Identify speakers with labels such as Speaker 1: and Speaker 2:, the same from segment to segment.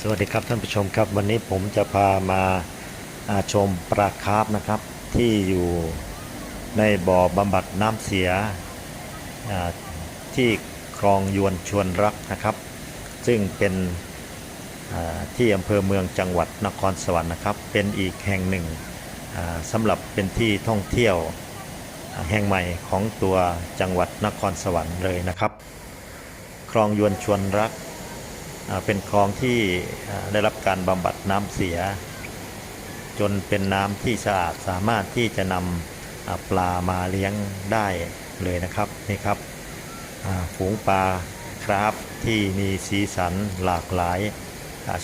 Speaker 1: สวัสดีครับท่านผู้ชมครับวันนี้ผมจะพามาาชมปลาคาร์ฟนะครับ ที่อยู่ในบ่อบำบัดน้ำเสียที่คลองยวนชวนรักนะครับ ซึ่งเป็นที่อำเภอเมืองจังหวัดนครสวรรค์นะครับ เป็นอีกแห่งหนึ่งสำหรับเป็นที่ท่องเที่ยวแห่งใหม่ของตัวจังหวัดนครสวรรค์เลยนะครับ คลองยวนชวนรัก เป็นคลองที่ได้รับการบำบัดน้ำเสีย จนเป็นน้ำที่สะอาดสามารถที่จะนำปลามาเลี้ยงได้เลยนะครับนี่ครับฝูงปลาคราฟที่มีสีสันหลากหลาย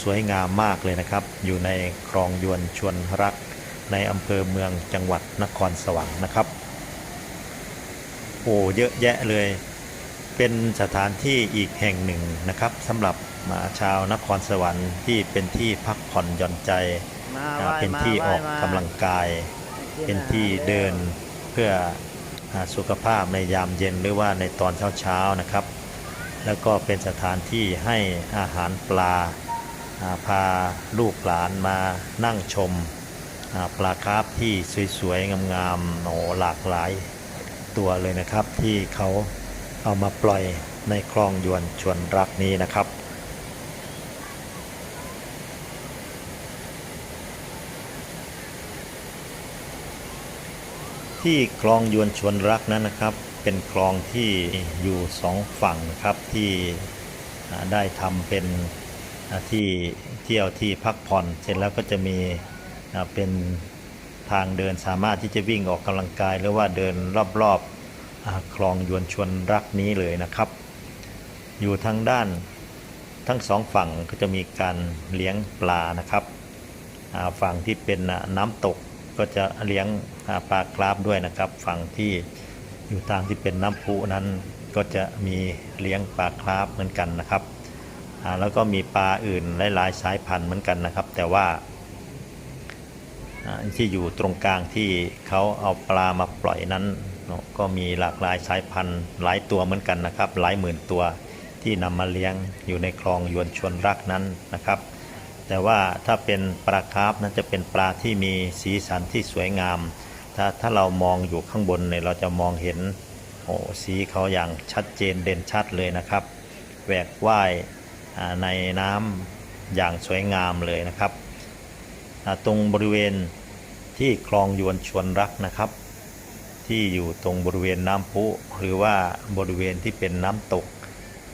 Speaker 1: สวยงามมากเลยนะครับ อยู่ในคลองยวนชวนรัก ในอำเภอเมืองจังหวัดนครสวรรค์นะครับโอ้เยอะแยะเลย เป็นสถานที่อีกแห่งหนึ่งนะครับสำหรับมาชาวนครสวรรค์ที่เป็นที่พักผ่อนหย่อนใจ
Speaker 2: มา
Speaker 1: อ่า
Speaker 2: ไหว้
Speaker 1: เป็น
Speaker 2: มา
Speaker 1: ที่
Speaker 2: ไหว้
Speaker 1: ออก
Speaker 2: มากำ
Speaker 1: ลังกายเป็นที่เดินเพื่ออ่าสุขภาพในยามเย็นหรือว่าในตอนเช้าๆนะครับ แล้วก็เป็นสถานที่ให้อาหารปลาอ่าพาลูกหลานมานั่งชมอ่าปลาคาร์ฟที่สวยๆงามๆโอ้หลากหลายตัวเลยนะครับที่เขา เอามาปล่อยในคลองยวนชวนรักนี้นะครับ ที่คลองยวนชวนรักนั้นนะครับ เป็นคลองที่อยู่สองฝั่งนะครับที่ได้ทำเป็นที่เที่ยวที่พักผ่อนเสร็จแล้วก็จะมีเป็นทางเดินสามารถที่จะวิ่งออกกำลังกาย หรือว่าเดินรอบๆ คลองยวนชวนรักนี้เลยนะครับ อยู่ทางด้านทั้งสองฝั่งก็จะมีการเลี้ยงปลานะครับฝั่งที่เป็นน้ำตกก็จะเลี้ยงปลาคราฟด้วยนะครับ ฝั่งที่อยู่ทางที่เป็นน้ำพุนั้นก็จะมีเลี้ยงปลาคราฟเหมือนกันนะครับแล้วก็มีปลาอื่นหลายๆสายพันธุ์เหมือนกันนะครับ แต่ว่าที่อยู่ตรงกลางที่เขาเอาปลามาปล่อยนั้น นอะก็มีหลากหลายสายพันธุ์หลายตัวเหมือนกันนะครับ หลายหมื่นตัวที่นำมาเลี้ยงอยู่ในคลองยวนชวนรักนั้นนะครับ แต่ว่าถ้าเป็นปลาคาร์ฟนั้นจะเป็นปลาที่มีสีสันที่สวยงาม ถ้าถ้าเรามองอยู่ข้างบนเนี่ยเราจะมองเห็นโอ้สีเขาอย่างชัดเจนเด่นชัดเลยนะครับแหวกว่ายในน้ำอย่างสวยงามเลยนะครับ ตรงบริเวณที่คลองยวนชวนรักนะครับ ที่อยู่ตรงบริเวณน้ำพุ หรือว่าบริเวณที่เป็นน้ำตก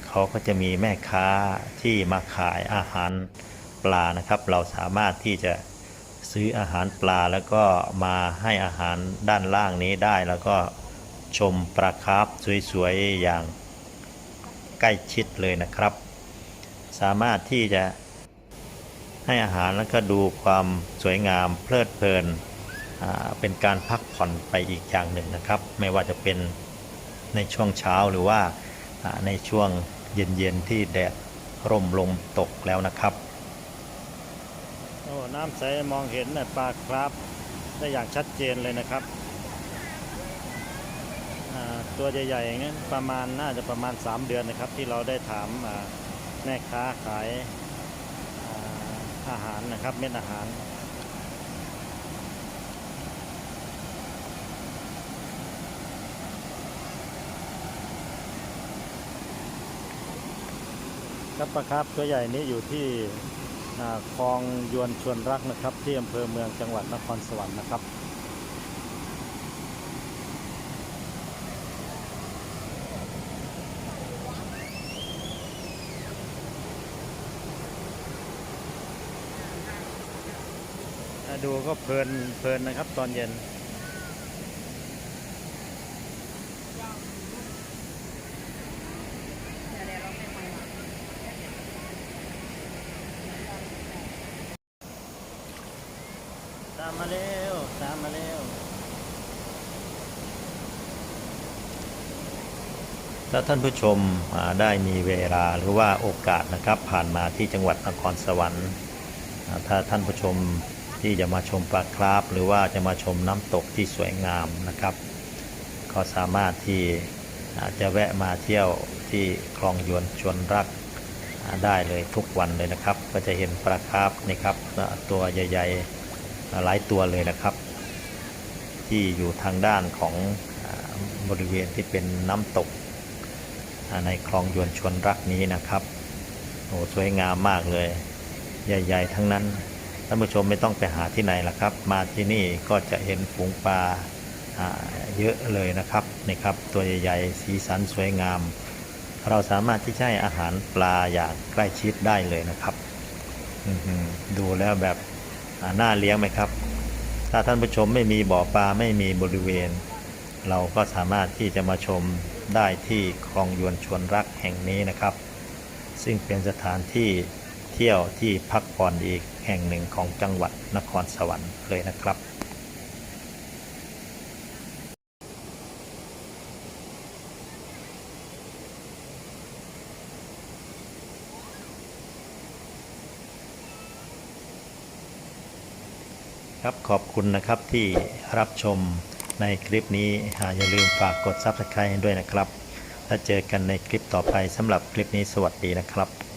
Speaker 1: เขาก็จะมีแม่ค้าที่มาขายอาหารปลานะครับ เราสามารถที่จะซื้ออาหารปลาแล้วก็มาให้อาหารด้านล่างนี้ได้ แล้วก็ชมปลาคาร์ฟสวยๆอย่างใกล้ชิดเลยนะครับ สามารถที่จะให้อาหารแล้วก็ดูความสวยงามเพลิดเพลิน เป็นการพักผ่อนไปอีกอย่างหนึ่งนะครับ ไม่ว่าจะเป็นในช่วงเช้าหรือว่าในช่วงเย็นๆที่แดดร่มลมตกแล้วนะครับ
Speaker 2: โอ้น้ำใสมองเห็นน่ะปลาคราฟได้อย่างชัดเจนเลยนะครับตัวใหญ่ๆอย่างนั้นประมาณน่าจะประมาณ 3 เดือนนะครับ ที่เราได้ถามแม่ค้าขายอาอาหารนะครับเม็ดอาหาร ครับปลาครับตัวใหญ่นี้อยู่ที่คลองยวนชวนรักนะครับ ที่อำเภอเมืองจังหวัดนครสวรรค์นะครับดูก็เพลินเพลินนะครับตอนเย็น ตามมาเร็ว ตามมาเร็ว
Speaker 1: ถ้าท่านผู้ชมอ่าได้มีเวลาหรือว่าโอกาสนะครับ ผ่านมาที่จังหวัดนครสวรรค์ ถ้าท่านผู้ชมที่จะมาชมปลาคราฟหรือว่าจะมาชมน้ำตกที่สวยงามนะครับ ก็สามารถที่จะแวะมาเที่ยวที่คลองยวนชวนรักได้เลยทุกวันเลยนะครับ ก็จะเห็นปลาคร์ฟนี่ครับตัวใหญ่ๆ หลายตัวเลยนะครับ ที่อยู่ทางด้านของอบริเวณที่เป็นน้ำตก ในคลองยวนชวนรักนี้นะครับโอ้สวยงามมากเลย ใหญ่ ๆ ทั้งนั้นท่านผู้ชมไม่ต้องไปหาที่ไหนละครับ มาที่นี่ก็จะเห็นฝูงปลาเยอะเลยนะครับนี่ครับ ตัวใหญ่ ๆ สีสันสวยงาม เราสามารถที่จะให้อาหารปลาอย่างใกล้ชิดได้เลยนะครับ ดูแล้วแบบ น่าเลี้ยงไหมครับ ถ้าท่านผู้ชมไม่มีบ่อปลาไม่มีบริเวณ เราก็สามารถที่จะมาชมได้ที่คลองยวนชวนรักแห่งนี้นะครับ ซึ่งเป็นสถานที่เที่ยวที่พักผ่อนอีกแห่งหนึ่งของจังหวัดนครสวรรค์เลยนะครับ ครับขอบคุณนะครับที่รับชมในคลิปนี้อ่าอย่าลืมฝากกด Subscribe ให้ด้วยนะครับ แล้วเจอกันในคลิปต่อไปสำหรับคลิปนี้สวัสดีนะครับ